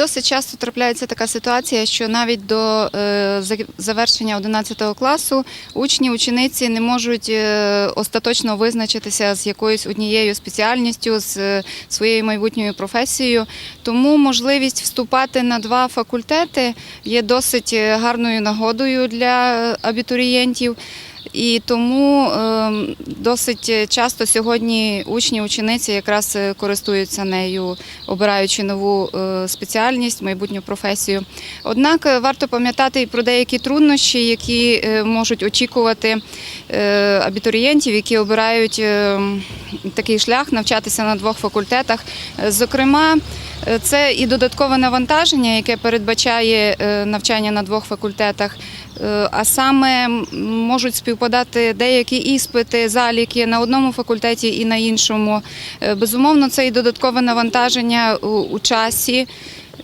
Досить часто трапляється така ситуація, що навіть до е, завершення 11 класу учні, учениці не можуть е, остаточно визначитися з якоюсь однією спеціальністю, з е, своєю майбутньою професією. Тому можливість вступати на два факультети є досить гарною нагодою для абітурієнтів. І тому е, досить часто сьогодні учні, учениці якраз е, користуються нею, обираючи нову е, спеціальність, майбутню професію. Однак е, варто пам'ятати про деякі труднощі, які можуть очікувати абітурієнтів, які обирають е, такий шлях навчатися на двох факультетах. Зокрема, це і додаткове навантаження, яке передбачає е, навчання на двох факультетах. Е, А саме можуть співпадати деякі іспити, заліки на одному факультеті і на іншому. Е, Безумовно, це і додаткове навантаження у, часі.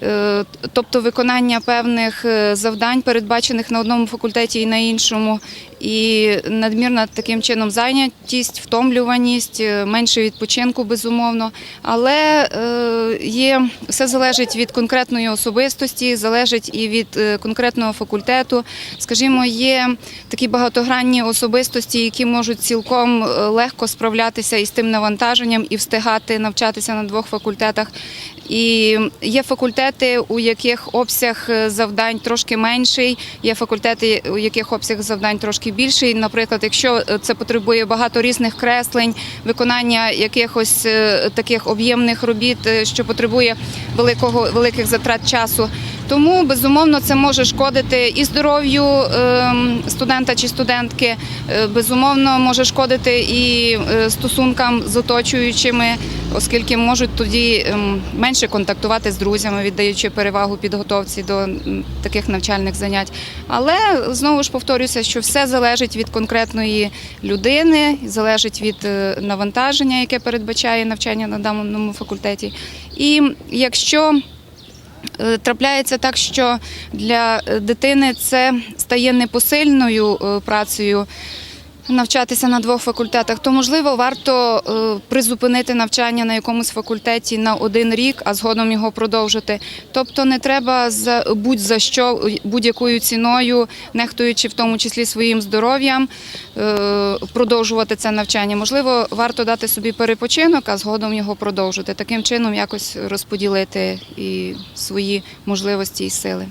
е, Тобто виконання певних е, завдань, передбачених на одному факультеті і на іншому, і надмірна таким чином зайнятість, втомлюваність, е, менше відпочинку, безумовно. Але е, є все залежить від конкретної особистості, залежить і від е, конкретного факультету. Скажімо, є такі багатогранні особистості, які можуть цілком легко справлятися із тим навантаженням і встигати навчатися на двох факультетах. І є факультети, у яких обсяг завдань трошки менший, є факультети, у яких обсяг завдань трошки більший. Наприклад, якщо е, це потребує багато різних креслень, виконання якихось е, таких об'ємних робіт, е, що потребує великого великих затрат часу. Тому безумовно це може шкодити і здоров'ю ем, студента чи студентки, безумовно може шкодити і стосункам з оточуючими, оскільки можуть тоді ем, менше контактувати з друзями, віддаючи перевагу підготовці до таких навчальних занять. Але знову ж повторюся, що все залежить від конкретної людини, залежить від е, навантаження, яке передбачає навчання на даному факультеті. І якщо Е, Трапляється так, що для е, дитини це стає непосильною працею навчатися на двох факультетах, то можливо варто е, призупинити навчання на якомусь факультеті на один рік, а згодом його продовжити. Тобто не треба за будь-за що будь-якою ціною, нехтуючи в тому числі своїм здоров'ям, е, продовжувати це навчання. Можливо, варто дати собі перепочинок, а згодом його продовжити. Таким чином якось розподілити і свої можливості і сили.